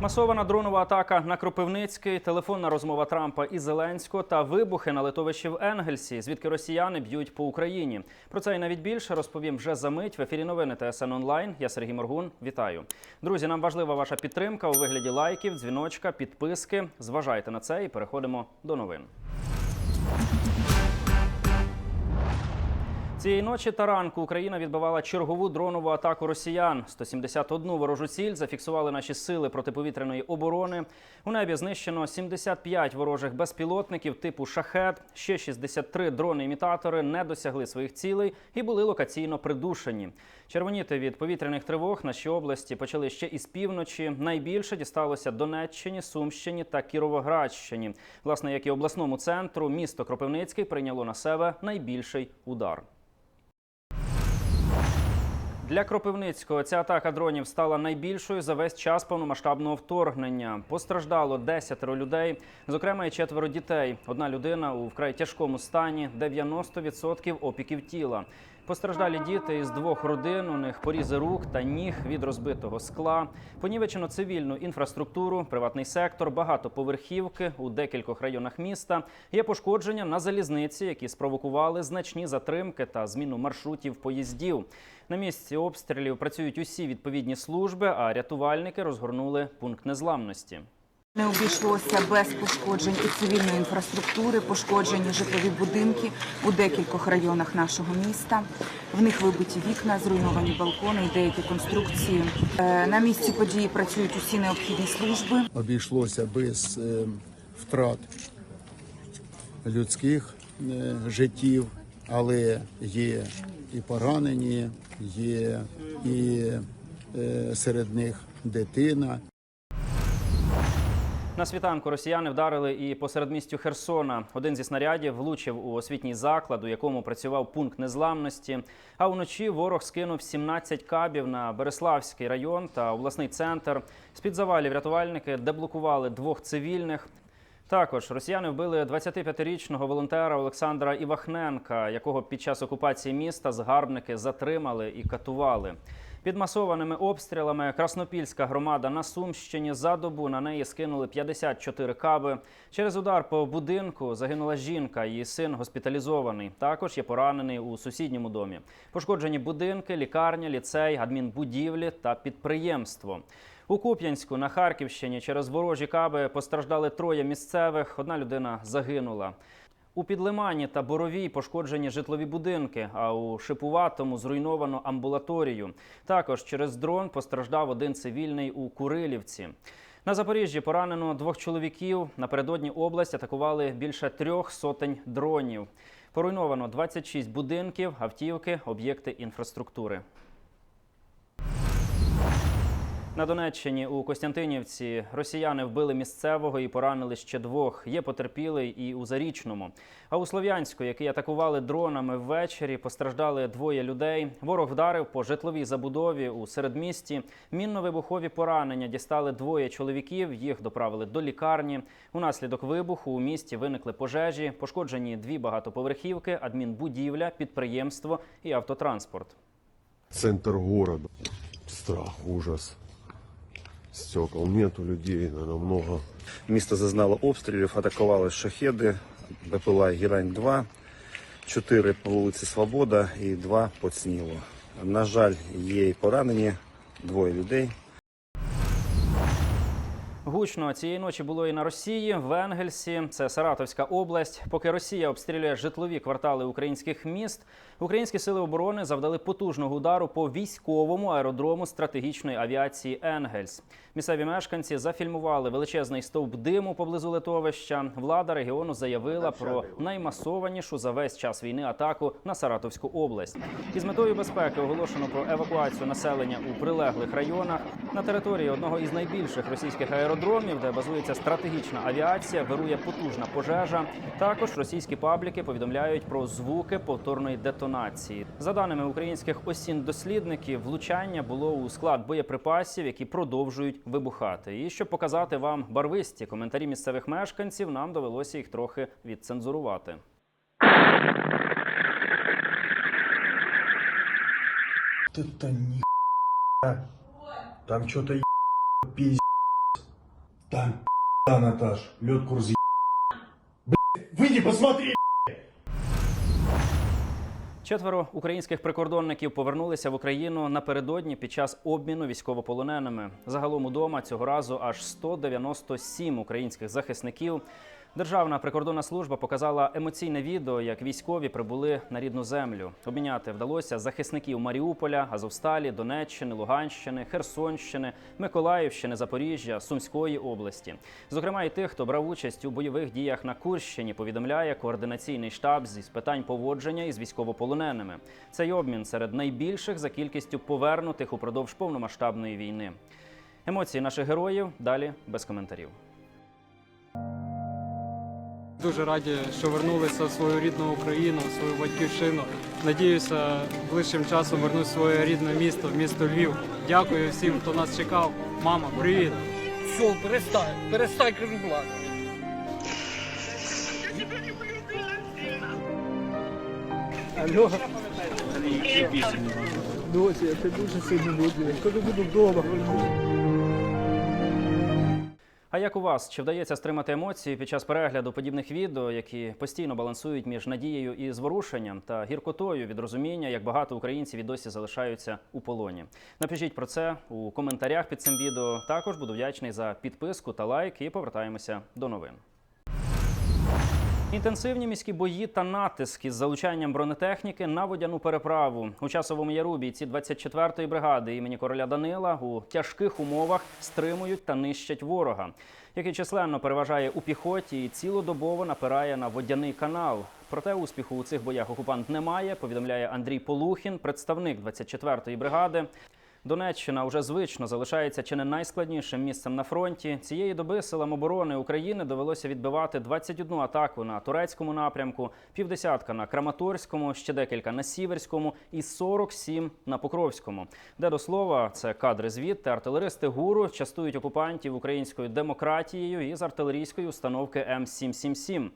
Масована дронова атака на Кропивницький, телефонна розмова Трампа і Зеленського та вибухи на литовищі в Енгельсі, звідки росіяни б'ють по Україні. Про це і навіть більше розповім вже за мить в ефірі новини ТСН онлайн. Я Сергій Моргун. Вітаю, друзі. Нам важлива ваша підтримка у вигляді лайків, дзвіночка, підписки. Зважайте на це і переходимо до новин. Цієї ночі та ранку Україна відбивала чергову дронову атаку росіян. 171 ворожу ціль зафіксували наші сили протиповітряної оборони. У небі знищено 75 ворожих безпілотників типу шахет. Ще 63 дрони-імітатори не досягли своїх цілей і були локаційно придушені. Червоніти від повітряних тривог наші області почали ще із півночі. Найбільше дісталося Донеччині, Сумщині та Кіровоградщині. Власне, як і обласному центру, місто Кропивницький прийняло на себе найбільший удар. Для Кропивницького ця атака дронів стала найбільшою за весь час повномасштабного вторгнення. Постраждало 10 людей, зокрема і четверо дітей. Одна людина у вкрай тяжкому стані, 90% опіків тіла. Постраждалі діти із двох родин. У них порізи рук та ніг від розбитого скла. Понівечено цивільну інфраструктуру, приватний сектор, багатоповерхівки у декількох районах міста. Є пошкодження на залізниці, які спровокували значні затримки та зміну маршрутів поїздів. На місці обстрілів працюють усі відповідні служби, а рятувальники розгорнули пункт незламності. Не обійшлося без пошкоджень і цивільної інфраструктури, пошкоджені житлові будинки у декількох районах нашого міста. В них вибиті вікна, зруйновані балкони і деякі конструкції. Е, На місці події працюють усі необхідні служби. обійшлося без е, втрат людських е, життів, але є і поранені, є і е, серед них дитина. На світанку росіяни вдарили і по середмістю Херсона. Один зі снарядів влучив у освітній заклад, у якому працював пункт незламності. А вночі ворог скинув 17 кабів на Береславський район та обласний центр. З під завалів рятувальники деблокували двох цивільних. Також росіяни вбили 25-річного волонтера Олександра Івахненка, якого під час окупації міста згарбники затримали і катували. Під масованими обстрілами Краснопільська громада на Сумщині за добу на неї скинули 54 каби. Через удар по будинку загинула жінка, її син госпіталізований. Також є поранений у сусідньому домі. Пошкоджені будинки, лікарня, ліцей, адмінбудівлі та підприємство. У Куп'янську на Харківщині через ворожі каби постраждали троє місцевих. Одна людина загинула. У Підлимані та Боровій пошкоджені житлові будинки, а у Шипуватому зруйновано амбулаторію. Також через дрон постраждав один цивільний у Курилівці. На Запоріжжі поранено двох чоловіків. Напередодні область атакували більше трьох сотень дронів. Поруйновано 26 будинків, автівки, об'єкти інфраструктури. На Донеччині у Костянтинівці росіяни вбили місцевого і поранили ще двох. Є потерпілий і у Зарічному. А у Слов'янську, який атакували дронами ввечері, постраждали двоє людей. Ворог вдарив по житловій забудові у середмісті. Мінно-вибухові поранення дістали двоє чоловіків. Їх доправили до лікарні. Унаслідок вибуху у місті виникли пожежі, пошкоджені дві багатоповерхівки, адмінбудівля, підприємство і автотранспорт. Центр города. Страх, ужас. Стекол нету людей, наверное, много. Місто зазнало обстрілів, атакували шахеди, БПЛА Гірань-2, 4 по вулиці Свобода і 2 по Цнілу. На жаль, є і поранені, двоє людей. Гучно цієї ночі було і на Росії в Енгельсі, це Саратовська область. Поки Росія обстрілює житлові квартали українських міст, українські сили оборони завдали потужного удару по військовому аеродрому стратегічної авіації Енгельс. Місцеві мешканці зафільмували величезний стовп диму поблизу литовища. Влада регіону заявила про наймасованішу за весь час війни атаку на Саратовську область. Із метою безпеки оголошено про евакуацію населення у прилеглих районах на території одного із найбільших російських аеродромів, де базується стратегічна авіація, вирує потужна пожежа. Також російські пабліки повідомляють про звуки повторної детонації. За даними українських осін дослідників, влучання було у склад боєприпасів, які продовжують вибухати. І щоб показати вам барвисті коментарі місцевих мешканців, нам довелося їх трохи відцензурувати. Это ни Там что-то пиздец. Там да, Наташ, лед курс Выйди, посмотри! Четверо українських прикордонників повернулися в Україну напередодні під час обміну військовополоненими. Загалом удома цього разу аж 197 українських захисників. Державна прикордонна служба показала емоційне відео, як військові прибули на рідну землю. Обміняти вдалося захисників Маріуполя, Азовсталі, Донеччини, Луганщини, Херсонщини, Миколаївщини, Запоріжжя, Сумської області. Зокрема, і тих, хто брав участь у бойових діях на Курщині, повідомляє координаційний штаб зі з питань поводження із військовополоненими. Цей обмін серед найбільших за кількістю повернутих упродовж повномасштабної війни. Емоції наших героїв далі без коментарів. Дуже раді, що вернулися в свою рідну Україну, в свою батьківщину. Надіюся, ближчим часом вернусь в своє рідне місто, в місто Львів. Дякую всім, хто нас чекав. Мама, привіт! Все, перестань, перестань, кажу, плакати. Алло. Дося, я тебе дуже сильно люблю. Коли буду вдома, А як у вас чи вдається стримати емоції під час перегляду подібних відео, які постійно балансують між надією і зворушенням та гіркотою від розуміння, як багато українців і досі залишаються у полоні? Напишіть про це у коментарях під цим відео. Також буду вдячний за підписку та лайк. І повертаємося до новин. Інтенсивні міські бої та натиски з залучанням бронетехніки на водяну переправу у часовому яру бійці 24-ї бригади імені короля Данила у тяжких умовах стримують та нищать ворога, який численно переважає у піхоті і цілодобово напирає на водяний канал. Проте успіху у цих боях окупант не має. Повідомляє Андрій Полухін, представник 24-ї бригади. Донеччина вже звично залишається чи не найскладнішим місцем на фронті. Цієї доби силам оборони України довелося відбивати 21 атаку на турецькому напрямку, півдесятка на Краматорському, ще декілька на Сіверському і 47 на Покровському. Де до слова, це кадри звідти. Артилеристи гуру частують окупантів українською демократією із артилерійської установки М777.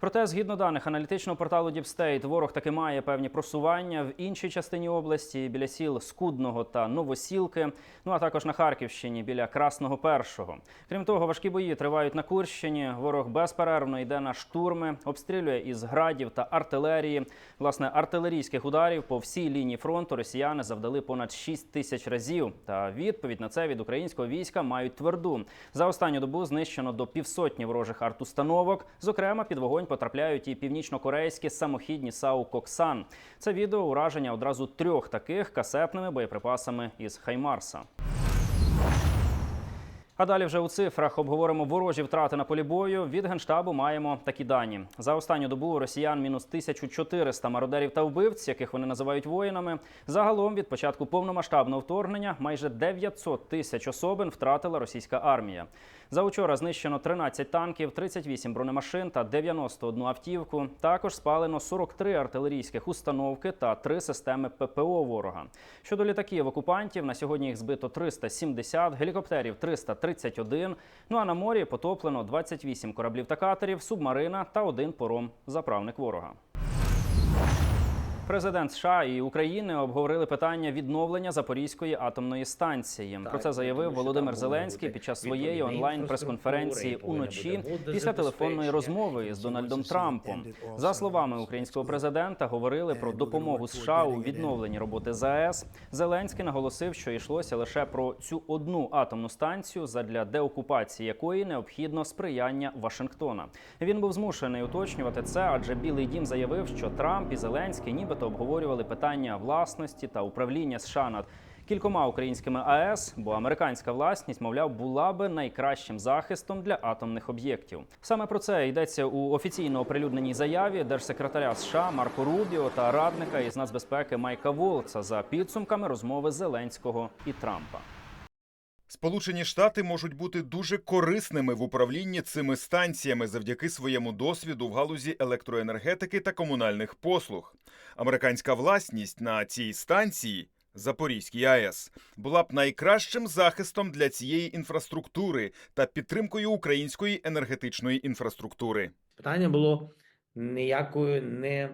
Проте, згідно даних аналітичного порталу State, ворог таки має певні просування в іншій частині області біля сіл Скудного та Новосілки. Ну а також на Харківщині біля Красного Першого. Крім того, важкі бої тривають на Курщині. Ворог безперервно йде на штурми, обстрілює із градів та артилерії. Власне, артилерійських ударів по всій лінії фронту росіяни завдали понад 6 тисяч разів. Та відповідь на це від українського війська мають тверду. За останню добу знищено до півсотні ворожих артустановок. Зокрема, під вогонь потрапляють і північно-корейські самохідні САУ Коксан. Це відео ураження одразу трьох таких касетними боєприпасами із Хаймарса. А далі вже у цифрах обговоримо ворожі втрати на полі бою. Від генштабу маємо такі дані. За останню добу у росіян мінус 1400 мародерів та вбивць, яких вони називають воїнами. Загалом від початку повномасштабного вторгнення майже 900 тисяч особин втратила російська армія. За учора знищено 13 танків, 38 бронемашин та 91 автівку. Також спалено 43 артилерійських установки та 3 системи ППО ворога. Щодо літаків окупантів, на сьогодні їх збито 370, гелікоптерів 331. Ну а на морі потоплено 28 кораблів та катерів, субмарина та один пором заправник ворога. Президент США і України обговорили питання відновлення Запорізької атомної станції. Про це заявив Володимир Зеленський під час своєї онлайн прес-конференції уночі після телефонної розмови з Дональдом Трампом. За словами українського президента, говорили про допомогу США у відновленні роботи ЗАЕС. Зеленський наголосив, що йшлося лише про цю одну атомну станцію, задля деокупації якої необхідно сприяння Вашингтона. Він був змушений уточнювати це, адже Білий Дім заявив, що Трамп і Зеленський нібито обговорювали питання власності та управління США над кількома українськими АЕС, бо американська власність, мовляв, була би найкращим захистом для атомних об'єктів. Саме про це йдеться у офіційно оприлюдненій заяві держсекретаря США Марко Рубіо та радника із нацбезпеки Майка Волца за підсумками розмови Зеленського і Трампа. Сполучені Штати можуть бути дуже корисними в управлінні цими станціями завдяки своєму досвіду в галузі електроенергетики та комунальних послуг. Американська власність на цій станції Запорізькій АЕС була б найкращим захистом для цієї інфраструктури та підтримкою української енергетичної інфраструктури. Питання було ніякою не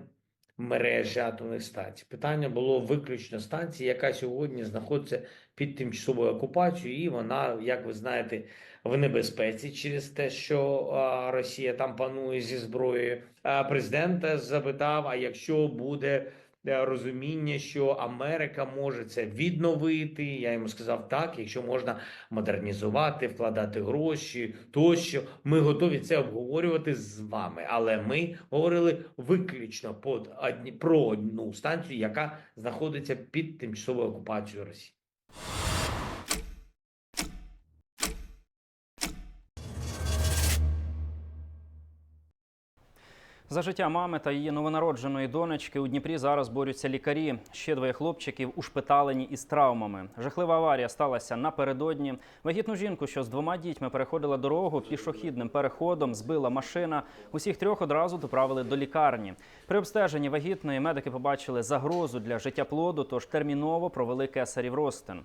атомних станцій. Питання було виключно станції, яка сьогодні знаходиться під тимчасовою окупацією, і вона, як ви знаєте, в небезпеці через те, що Росія там панує зі зброєю. Президент запитав: а якщо буде е, розуміння, що Америка може це відновити. Я йому сказав так, якщо можна модернізувати, вкладати гроші тощо. Ми готові це обговорювати з вами. Але ми говорили виключно под одні, про одну станцію, яка знаходиться під тимчасовою окупацією Росії. За життя мами та її новонародженої донечки у Дніпрі зараз борються лікарі. Ще двоє хлопчиків ушпиталені із травмами. Жахлива аварія сталася напередодні. Вагітну жінку, що з двома дітьми переходила дорогу пішохідним переходом, збила машина. Усіх трьох одразу доправили до лікарні. При обстеженні вагітної медики побачили загрозу для життя плоду, тож терміново провели кесарів розтин.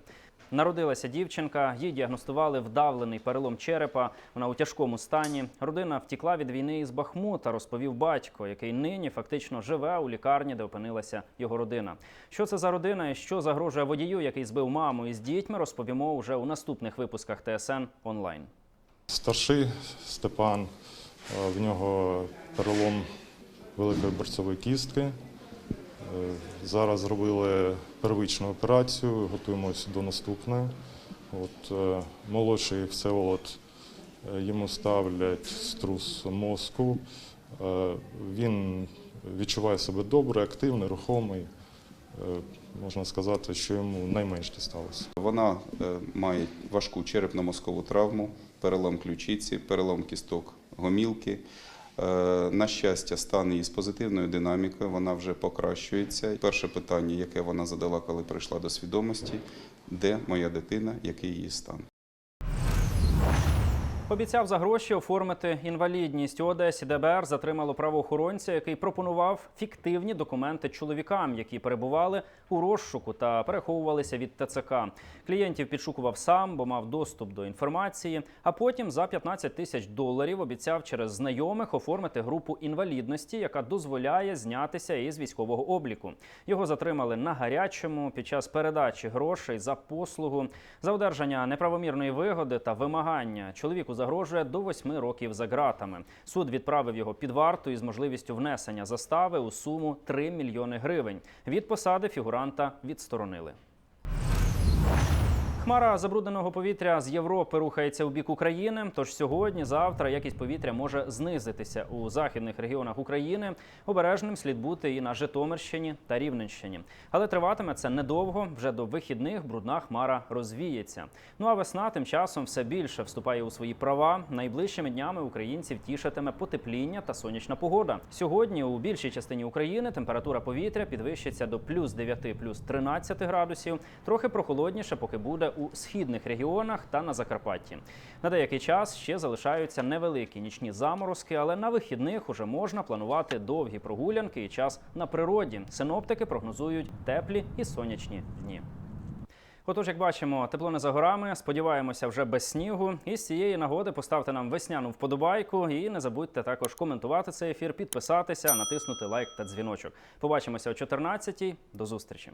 Народилася дівчинка, їй діагностували вдавлений перелом черепа. Вона у тяжкому стані. Родина втікла від війни із Бахмута, розповів батько, який нині фактично живе у лікарні, де опинилася його родина. Що це за родина і що загрожує водію, який збив маму із дітьми, розповімо уже у наступних випусках ТСН онлайн. Старший Степан, е, в нього перелом великої борцової кістки. Е, Зараз зробили первичну операцію, готуємося до наступної. От, е, молодший Всеволод, е, йому ставлять струс мозку. Він відчуває себе добре, активний, рухомий. Можна сказати, що йому найменш дісталося. Вона має важку черепно-мозкову травму, перелом ключиці, перелом кісток гомілки. Е, На щастя, стан її з позитивною динамікою, вона вже покращується. Перше питання, яке вона задала, коли прийшла до свідомості, де моя дитина, який її стан. Обіцяв за гроші оформити інвалідність. У Одесі ДБР затримало правоохоронця, який пропонував фіктивні документи чоловікам, які перебували у розшуку та переховувалися від ТЦК. Клієнтів підшукував сам, бо мав доступ до інформації. А потім за 15 тисяч доларів обіцяв через знайомих оформити групу інвалідності, яка дозволяє знятися із військового обліку. Його затримали на гарячому під час передачі грошей за послугу, за одержання неправомірної вигоди та вимагання. Чоловіку загрожує до 8 років за ґратами. Суд відправив його під варту із можливістю внесення застави у суму 3 мільйони гривень. Від посади фігуранта відсторонили. Хмара забрудненого повітря з Європи рухається у бік України. Тож сьогодні, завтра якість повітря може знизитися у західних регіонах України. Обережним слід бути і на Житомирщині та Рівненщині. Але триватиме це недовго. Вже до вихідних брудна хмара розвіється. Ну а весна тим часом все більше вступає у свої права. Найближчими днями українців тішитиме потепління та сонячна погода. Сьогодні у більшій частині України температура повітря підвищиться до плюс 9, плюс 13 градусів. Трохи прохолодніше, поки буде у східних регіонах та на Закарпатті. На деякий час ще залишаються невеликі нічні заморозки, але на вихідних уже можна планувати довгі прогулянки і час на природі. Синоптики прогнозують теплі і сонячні дні. Отож, як бачимо, тепло не за горами. Сподіваємося, вже без снігу. І з цієї нагоди поставте нам весняну вподобайку. І не забудьте також коментувати цей ефір, підписатися, натиснути лайк та дзвіночок. Побачимося о 14-й. До зустрічі.